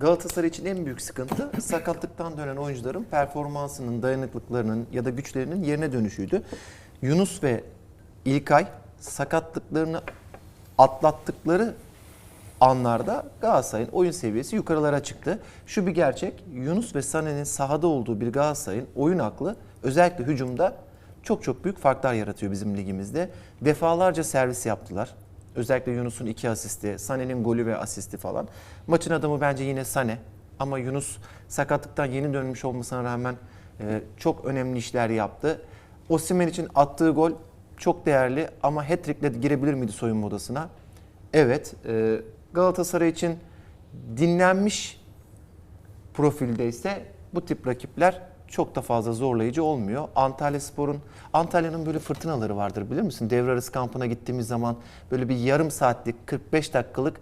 Galatasaray için en büyük sıkıntı sakatlıktan dönen oyuncuların performansının, dayanıklıklarının ya da güçlerinin yerine dönüşüydü. Yunus ve İlkay sakatlıklarını atlattıkları anlarda Galatasaray'ın oyun seviyesi yukarılara çıktı. Şu bir gerçek, Yunus ve Sané'nin sahada olduğu bir Galatasaray'ın oyun aklı özellikle hücumda çok çok büyük farklar yaratıyor bizim ligimizde. Defalarca servis yaptılar. Özellikle Yunus'un iki asisti, Sané'nin golü ve asisti falan. Maçın adamı bence yine Sané. Ama Yunus sakatlıktan yeni dönmüş olmasına rağmen e, çok önemli işler yaptı. Osimhen için attığı gol çok değerli ama hat-trick'le girebilir miydi soyunma odasına? Evet. e, Galatasaray için dinlenmiş profilde ise bu tip rakipler çok da fazla zorlayıcı olmuyor. Antalya Spor'un Antalya'nın böyle fırtınaları vardır bilir misin? Devre arası kampına gittiğimiz zaman böyle bir yarım saatlik 45 dakikalık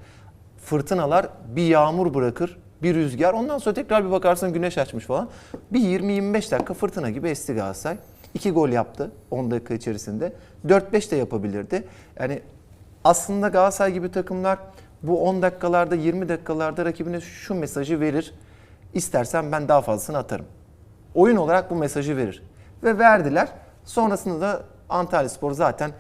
fırtınalar bir yağmur bırakır, bir rüzgar. Ondan sonra tekrar bir bakarsın güneş açmış falan. Bir 20-25 dakika fırtına gibi esti Galatasaray. İki gol yaptı 10 dakika içerisinde. 4-5 de yapabilirdi. Yani aslında Galatasaray gibi takımlar bu 10 dakikalarda 20 dakikalarda rakibine şu mesajı verir. İstersen ben daha fazlasını atarım. Oyun olarak bu mesajı verir. Ve verdiler. Sonrasında da Antalya Spor zaten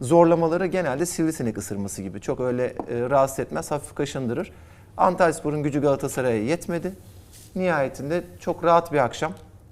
zorlamaları genelde sivrisinek ısırması gibi. Çok öyle e, rahatsız etmez, hafif kaşındırır. Antalya Spor'un gücü Galatasaray'a yetmedi. Nihayetinde çok rahat bir akşam.